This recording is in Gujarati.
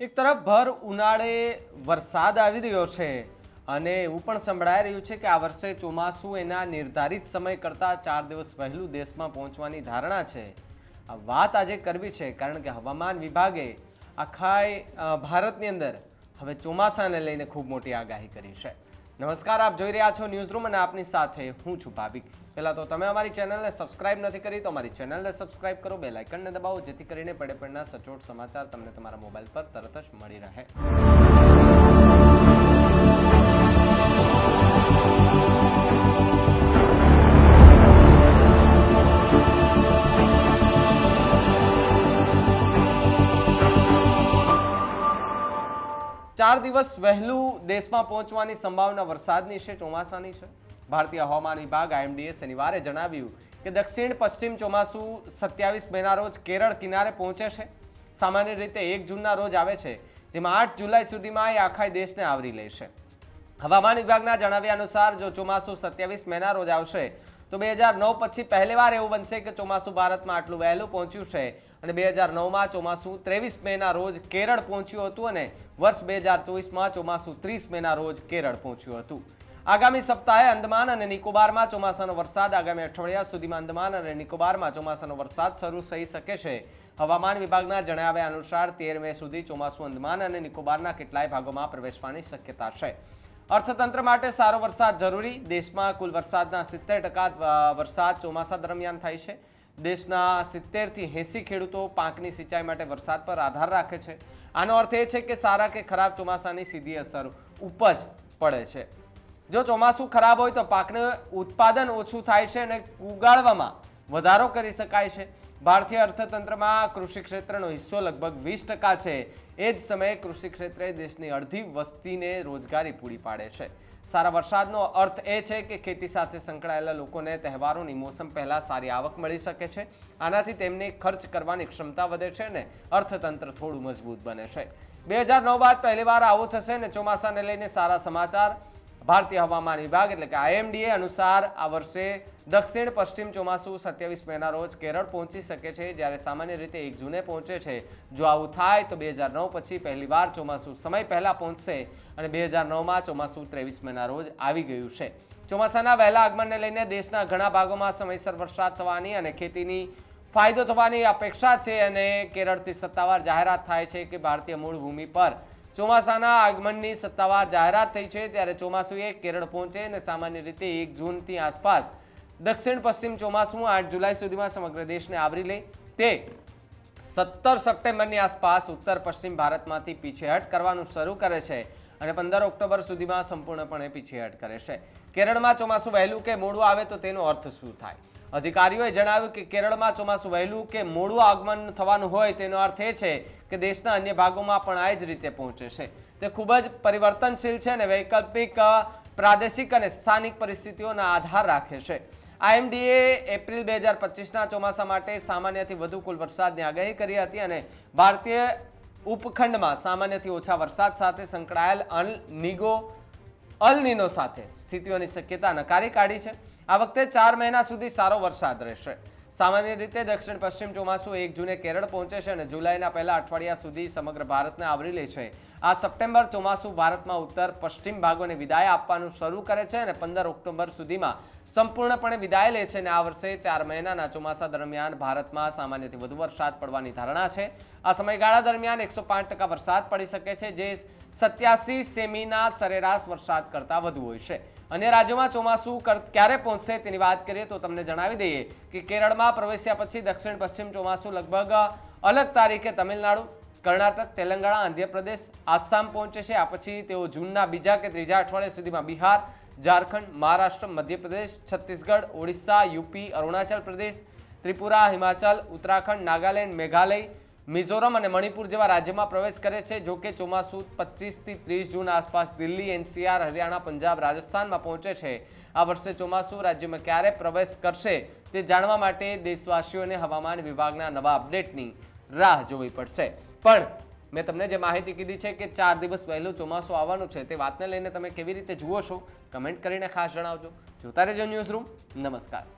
એક તરફ ભર ઉનાળે વરસાદ આવી રહ્યો છે અને એવું પણ સંભળાઈ રહ્યું છે કે આ વર્ષે ચોમાસું એના નિર્ધારિત સમય કરતાં ચાર દિવસ વહેલું દેશમાં પહોંચવાની ધારણા છે. આ વાત આજે કરવી છે કારણ કે હવામાન વિભાગે આખાય ભારતની અંદર હવે ચોમાસાને લઈને ખૂબ મોટી આગાહી કરી છે. નમસ્કાર, આપ જોઈ રહ્યા છો ન્યૂઝ રૂમ અને આપની સાથે હું છું ભાવિક. પહેલાં તો તમે અમારી ચેનલને સબસ્ક્રાઇબ નથી કરી તો અમારી ચેનલને સબસ્ક્રાઇબ કરો બે લાઇકનને દબાવો, જેથી કરીને પડે પડના સચોટ સમાચાર તમને તમારા મોબાઈલ પર તરત જ મળી રહે. ચાર દિવસ વહેલું દેશમાં પહોંચવાની સંભાવના વરસાદની છે, ચોમાસાની છે. ભારતીય હવામાન વિભાગ, આઈએમડીએ શનિવારે જણાવ્યું કે દક્ષિણ પશ્ચિમ ચોમાસું સત્યાવીસ મેના રોજ કેરળ કિનારે પહોંચે છે. સામાન્ય રીતે એક જૂનના રોજ આવે છે, જેમાં આઠ જુલાઈ સુધીમાં એ આખા દેશને આવરી લેશે હવામાન વિભાગના જણાવ્યા અનુસાર, જો ચોમાસું સત્યાવીસ મેના રોજ આવશે તો બે હજાર નવ પછી પહેલીવાર એવું બનશે કે ચોમાસું ભારતમાં આટલું વહેલું પહોંચ્યું છે. અને બે હજાર નવમાં ચોમાસું ત્રેવીસ મેના રોજ કેરળ પહોંચ્યું હતું અને વર્ષ બે હજાર ચોવીસમાં ચોમાસું ત્રીસ મેના રોજ કેરળ પહોંચ્યું હતું. આગામી સપ્તાહે અંદમાન અને નિકોબારમાં ચોમાસાનો વરસાદ આગામી અઠવાડિયા સુધીમાં અંદમાન અને નિકોબારમાં ચોમાસાનો વરસાદ શરૂ થઈ શકે છે. હવામાન વિભાગના જણાવ્યા અનુસાર તેર મે સુધી ચોમાસું અંદમાન અને નિકોબારના કેટલાય ભાગોમાં પ્રવેશવાની શક્યતા છે. અર્થતંત્ર માટે સારો વરસાદ જરૂરી. દેશમાં કુલ વરસાદના સિત્તેર ટકા વરસાદ ચોમાસા દરમિયાન થાય છે. દેશના સિત્તેરથી એંસી ખેડૂતો પાકની સિંચાઈ માટે વરસાદ પર આધાર રાખે છે. આનો અર્થ એ છે કે સારા કે ખરાબ ચોમાસાની સીધી અસર ઉપજ પડે છે. જો ચોમાસું ખરાબ હોય તો પાકનું ઉત્પાદન ઓછું થાય છે અને ઉગાડવામાં વધારો કરી શકાય છે. ભારતીય અર્થતંત્રમાં કૃષિ ક્ષેત્રનો હિસ્સો લગભગ વીસ ટકા છે. એ જ સમયે કૃષિ ક્ષેત્રે દેશની અડધી વસ્તીને રોજગારી પૂરી પાડે છે. સારા વરસાદનો અર્થ એ છે કે ખેતી સાથે સંકળાયેલા લોકોને તહેવારોની મોસમ પહેલાં સારી આવક મળી શકે છે. આનાથી તેમની ખર્ચ કરવાની ક્ષમતા વધે છે અને અર્થતંત્ર થોડું મજબૂત બને છે. બે હજાર નવ બાદ પહેલીવાર આવું થશે ને ચોમાસાને લઈને સારા સમાચાર ભારતીય હવામાન વિભાગ એટલે કે આઈએમડીએ અનુસાર આ વર્ષે દક્ષિણ પશ્ચિમ ચોમાસું સત્યાવીસ મેના રોજ કેરળ પહોંચી શકે છે. જ્યારે સામાન્ય રીતે એક જૂને પહોંચે છે. જો આવું થાય તો બે હજાર નવ પછી પહેલીવાર ચોમાસું સમય પહેલાં પહોંચશે અને બે હજાર નવમાં ચોમાસું ત્રેવીસ મેના રોજ આવી ગયું છે. ચોમાસાના વહેલા આગમનને લઈને દેશના ઘણા ભાગોમાં સમયસર વરસાદ થવાની અને ખેતીની ફાયદો થવાની અપેક્ષા છે અને કેરળથી સત્તાવાર જાહેરાત થાય છે કે ભારતીય મૂળભૂમિ પર ચોમાસાના આગમનની સત્તાવાર જાહેરાત થઈ છે. ત્યારે ચોમાસું એક કેરળ પહોંચે અને સામાન્ય રીતે એક જૂનથી આસપાસ દક્ષિણ પશ્ચિમ ચોમાસું આઠ જુલાઈ સુધીમાં સમગ્ર દેશને આવરી લે. તે સત્તર સપ્ટેમ્બરની આસપાસ ઉત્તર પશ્ચિમ ભારતમાંથી પીછેહટ કરવાનું શરૂ કરે છે અને પંદર ઓક્ટોબર સુધીમાં સંપૂર્ણપણે પીછેહટ કરે છે. કેરળમાં ચોમાસું વહેલું કે મોડું આવે તો તેનો અર્થ શું થાય? અધિકારીઓએ જણાવ્યું કે કેરળમાં ચોમાસું વહેલું કે મોડું આગમન થવાનું હોય તેનો અર્થ એ છે કે દેશના અન્ય ભાગોમાં પણ આ જ રીતે પહોંચે છે. તે ખૂબ જ પરિવર્તનશીલ છે અને વૈકલ્પિક પ્રાદેશિક અને સ્થાનિક પરિસ્થિતિઓના આધાર રાખે છે. આઈએમડીએ એપ્રિલ બે હજાર પચીસના ચોમાસા માટે સામાન્યથી વધુ કુલ વરસાદની આગાહી કરી હતી અને ભારતીય ઉપખંડમાં સામાન્યથી ઓછા વરસાદ સાથે સંકળાયેલ અલ નિગો અલ નિનો સાથે સ્થિતિઓની શક્યતા નકારી કાઢી છે. આ વખતે ચાર મહિના સુધી સારો વરસાદ રહેશે. સામાન્ય રીતે દક્ષિણ પશ્ચિમ ચોમાસું એક જૂને કેરળ પહોંચે છે અને જુલાઈના પહેલા અઠવાડિયા સુધી સમગ્ર ભારતને આવરી લે છે. આ સપ્ટેમ્બર ચોમાસું ભારતમાં ઉત્તર પશ્ચિમ ભાગોને વિદાય આપવાનું શરૂ કરે છે અને પંદર ઓક્ટોબર સુધીમાં સંપૂર્ણપણે વિદાય લે છે અને આ વર્ષે ચાર મહિનાના ચોમાસા દરમિયાન ભારતમાં સામાન્યથી વધુ વરસાદ પડવાની ધારણા છે. આ સમયગાળા દરમિયાન એકસો વરસાદ પડી શકે છે, જે સત્યાસી સેમીના સરેરાશ વરસાદ કરતાં વધુ હોય છે. અન્ય રાજ્યોમાં ચોમાસું ક્યારે પહોંચશે તેની વાત કરીએ તો તમને જણાવી દઈએ કે કેરળમાં પ્રવેશ્યા પછી દક્ષિણ પશ્ચિમ ચોમાસું લગભગ અલગ તારીખે તમિલનાડુ, કર્ણાટક, તેલંગાણા, આંધ્રપ્રદેશ, આસામ પહોંચે છે. આ પછી તેઓ જૂનના બીજા કે ત્રીજા અઠવાડિયા સુધીમાં બિહાર, ઝારખંડ, મહારાષ્ટ્ર, મધ્યપ્રદેશ, છત્તીસગઢ, ઓડિશા, યુપી, અરુણાચલ પ્રદેશ, ત્રિપુરા, હિમાચલ, ઉત્તરાખંડ, નાગાલેન્ડ, મેઘાલય મિઝોરમ અને મણિપુર જેવા રાજ્યમાં પ્રવેશ કરે છે. જો કે ચોમાસું પચીસથી ત્રીસ જૂન આસપાસ દિલ્હી, એનસીઆર, હરિયાણા, પંજાબ, રાજસ્થાનમાં પહોંચે છે. આ વર્ષે ચોમાસું રાજ્યમાં ક્યારે પ્રવેશ કરશે તે જાણવા માટે દેશવાસીઓને હવામાન વિભાગના નવા અપડેટની રાહ જોવી પડશે. પણ મેં તમને જે માહિતી કીધી છે કે ચાર દિવસ વહેલું ચોમાસું આવવાનું છે તે વાતને લઈને તમે કેવી રીતે જુઓ છો, કમેન્ટ કરીને ખાસ જણાવજો. જોતા રહેજો ન્યૂઝ રૂમ. નમસ્કાર.